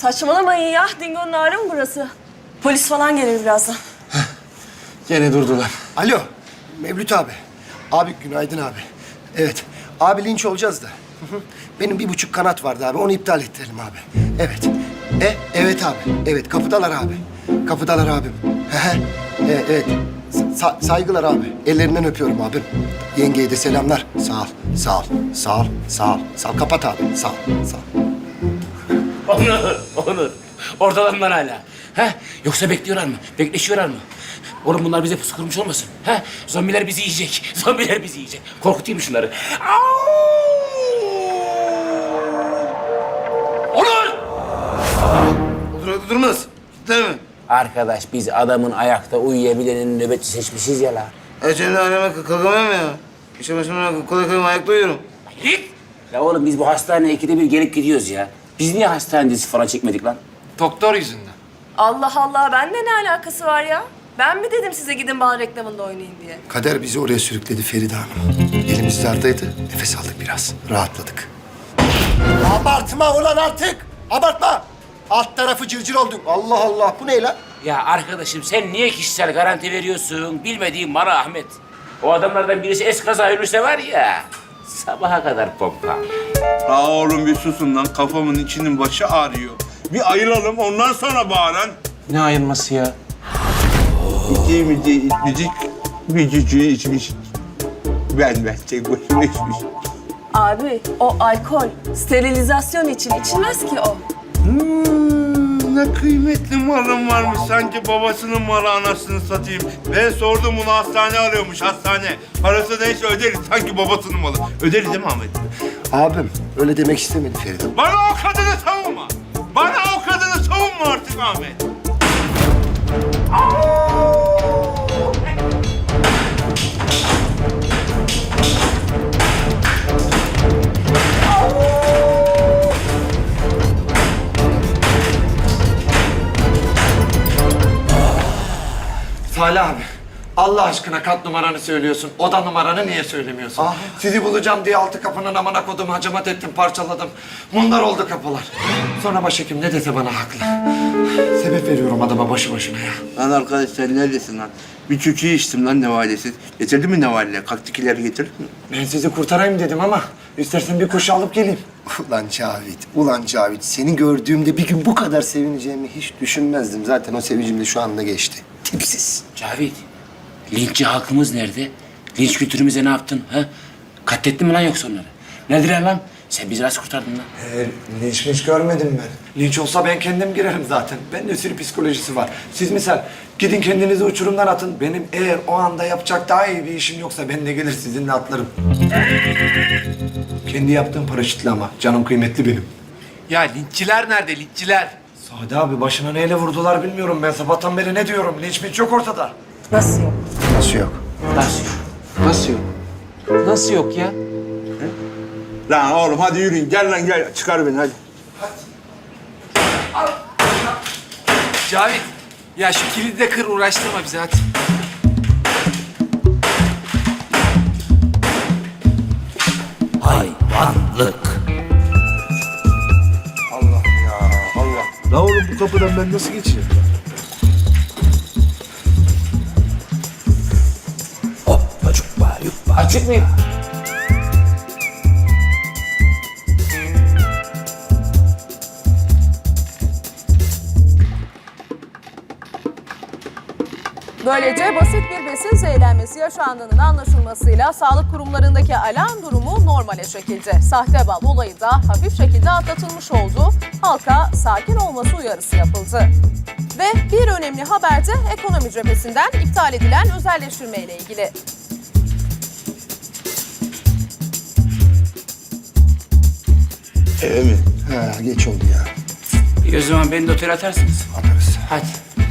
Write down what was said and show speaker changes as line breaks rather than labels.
Saçmalamayın ya. Dingo'nun ağrı mı burası? Polis falan gelir birazdan.
Gene durdular.
Alo, Mevlüt abi. Abi günaydın abi. Evet, abi linç olacağız da. Hı hı. Benim bir buçuk kanat vardı abi, onu iptal ettirelim abi. Evet. E, evet abi. Evet, kapıdalar abi. Kapıdalar abim. E, evet. Sa- saygılar abi. Ellerinden öpüyorum abim. Yengeye de selamlar. Sağ ol, sağ ol, sağ ol, sağ ol. Sağ ol. Kapat abi. Sağ ol, sağ ol.
Mı lan hala? Ha? Yoksa bekliyorlar mı? Bekleşiyorlar mı? Oğlum bunlar bize pusu kurmuş olmasın? Ha? Zombiler bizi yiyecek. Zombiler bizi yiyecek. Korkutayım şunları? Au! Onur!
Dur, durmaz. Değil mi?
Arkadaş biz adamın ayakta uyuyabilenin nöbetçi seçmişiz ya la.
E şimdi anneme kalkamıyorum ya. İşe başımdan kolay kolay ayakta uyuyorum.
Git! Ya oğlum biz bu hastaneye ikide bir gelip gidiyoruz ya. Biz niye hastane dizisi falan çekmedik lan?
Doktor yüzünden.
Allah Allah, bende ne alakası var ya? Ben mi dedim size gidin bal reklamında oynayın diye?
Kader bizi oraya sürükledi Feride Hanım. Elimiz dardaydı, nefes aldık biraz. Rahatladık. Abartma ulan artık! Abartma! Alt tarafı cırcır oldun. Allah Allah, bu ne lan?
Ya arkadaşım sen niye kişisel garanti veriyorsun? Bilmediğin bana Ahmet. O adamlardan birisi eskaza ölürse var ya... Sabaha kadar pompa.
Aa oğlum bir susun lan kafamın içinin başı ağrıyor. Bir ayılalım ondan sonra bağıran.
Ne ayılması ya?
İki mici içmişik, bir cücüğü içmiş. Ben ben tek başıma içmişim.
Abi, o alkol sterilizasyon için içilmez ki o.
Hmm, ne kıymetli malım varmış sanki babasının malı anasını satayım. Ben sordum bunu hastane arıyormuş hastane. Parası neyse öderiz sanki babasının malı. Öderiz değil mi Ahmet?
Abim, öyle demek istemedi Feride.
Bana o kadını savunma. Bana o kadını savunma artık Ahmet.
Salih abi. Allah aşkına kat numaranı söylüyorsun. Oda numaranı niye söylemiyorsun? Sizi bulacağım diye altı kapının amına kodum hacamat ettim, parçaladım. Bunlar oldu kapılar. Sonra başhekim ne dese bana haklı. Sebep veriyorum adama başı başına ya.
Lan arkadaş sen neredesin lan? Bir çüçüğü içtim lan nevalesiz. Getirdin mi nevaleyle? Kaktikileri getirdin mi?
Ben sizi kurtarayım dedim ama istersen bir kuş alıp geleyim.
Ulan Cavit, ulan Cavit. Seni gördüğümde bir gün bu kadar sevineceğimi hiç düşünmezdim. Zaten o sevincim de şu anda geçti. Tipsiz.
Cavit, linççi halkımız nerede? Linç kültürümüze ne yaptın? Ha? Katlettin mi lan yoksa onları? Nedir lan? Sen bizi nasıl kurtardın lan?
Ee, linç linç görmedim ben. Linç olsa ben kendim girerim zaten. Bende sürü psikolojisi var. Siz misal gidin kendinizi uçurumdan atın. Benim eğer o anda yapacak daha iyi bir işim yoksa ben de gelir sizinle atlarım. Kendi yaptığım paraşütle ama. Canım kıymetli benim.
Ya linççiler nerede linççiler?
Sade abi başına neyle vurdular bilmiyorum. Ben sabahtan beri ne diyorum? Linç mi yok ortada.
Nasıl yok?
Nasıl yok?
Nasıl?
Nasıl yok? Nasıl yok ya?
Lan oğlum hadi yürüyün. Gel lan gel. Çıkar beni hadi.
Cavit, ya şu kilidi de kır uğraştırma bizi hadi.
La bu kapıdan ben nasıl geçeyim?
Açık mıyım?
Böylece basit bir besin zehirlenmesi yaşandığının anlaşılmasıyla sağlık kurumlarındaki alarm durumu normale çekildi. Sahte bal olayı da hafif şekilde atlatılmış oldu. Halka sakin olması uyarısı yapıldı. Ve bir önemli haber de ekonomi cephesinden iptal edilen özelleştirme ile ilgili.
Eve mi?
Ha, geç oldu ya.
İyi o zaman beni de otele atarsınız.
Atarız.
Hadi.